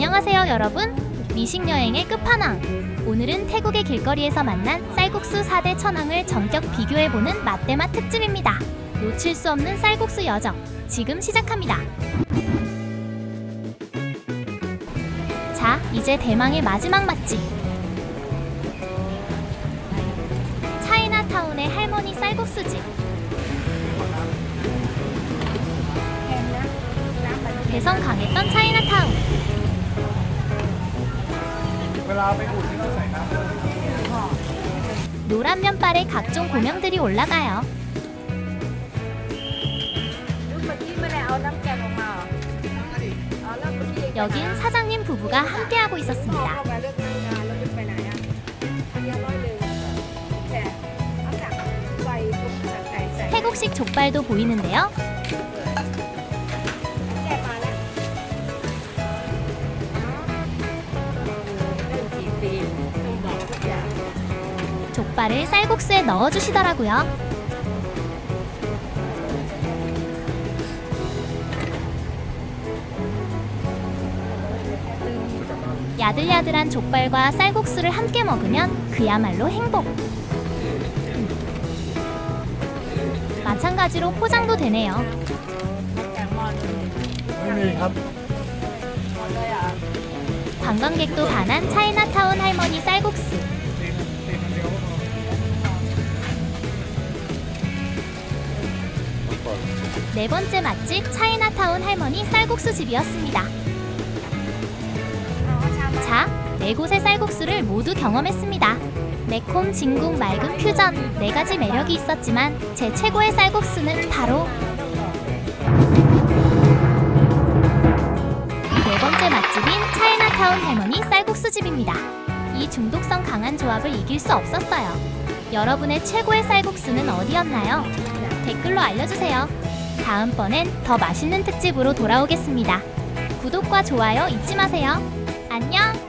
안녕하세요 여러분. 미식 여행의 끝판왕. 오늘은 태국의 길거리에서 만난 쌀국수 4대 천왕을 전격 비교해보는 맛대맛 특집입니다. 놓칠 수 없는 쌀국수 여정 지금 시작합니다. 자 이제 대망의 마지막 맛집. 차이나타운의 할머니 쌀국수집. 개성 강했던 차이나타운 노란 면발에 각종 고명들이 올라가요. 여긴 사장님 부부가 함께하고 있었습니다. 태국식 족발도 보이는데요. 족발을 쌀국수에 넣어주시더라고요. 야들야들한 족발과 쌀국수를 함께 먹으면 그야말로 행복. 마찬가지로 포장도 되네요 관광객도 반한 차이나타운 할머니 쌀국수. 네 번째 맛집 차이나타운 할머니 쌀국수 집이었습니다. 자, 네 곳의 쌀국수를 모두 경험했습니다. 매콤, 진국, 맑은 퓨전 네 가지 매력이 있었지만 제 최고의 쌀국수는 바로 차이나타운 할머니 쌀국수 집입니다. 이 중독성 강한 조합을 이길 수 없었어요. 여러분의 최고의 쌀국수는 어디였나요? 댓글로 알려주세요. 다음번엔 더 맛있는 특집으로 돌아오겠습니다. 구독과 좋아요 잊지 마세요. 안녕!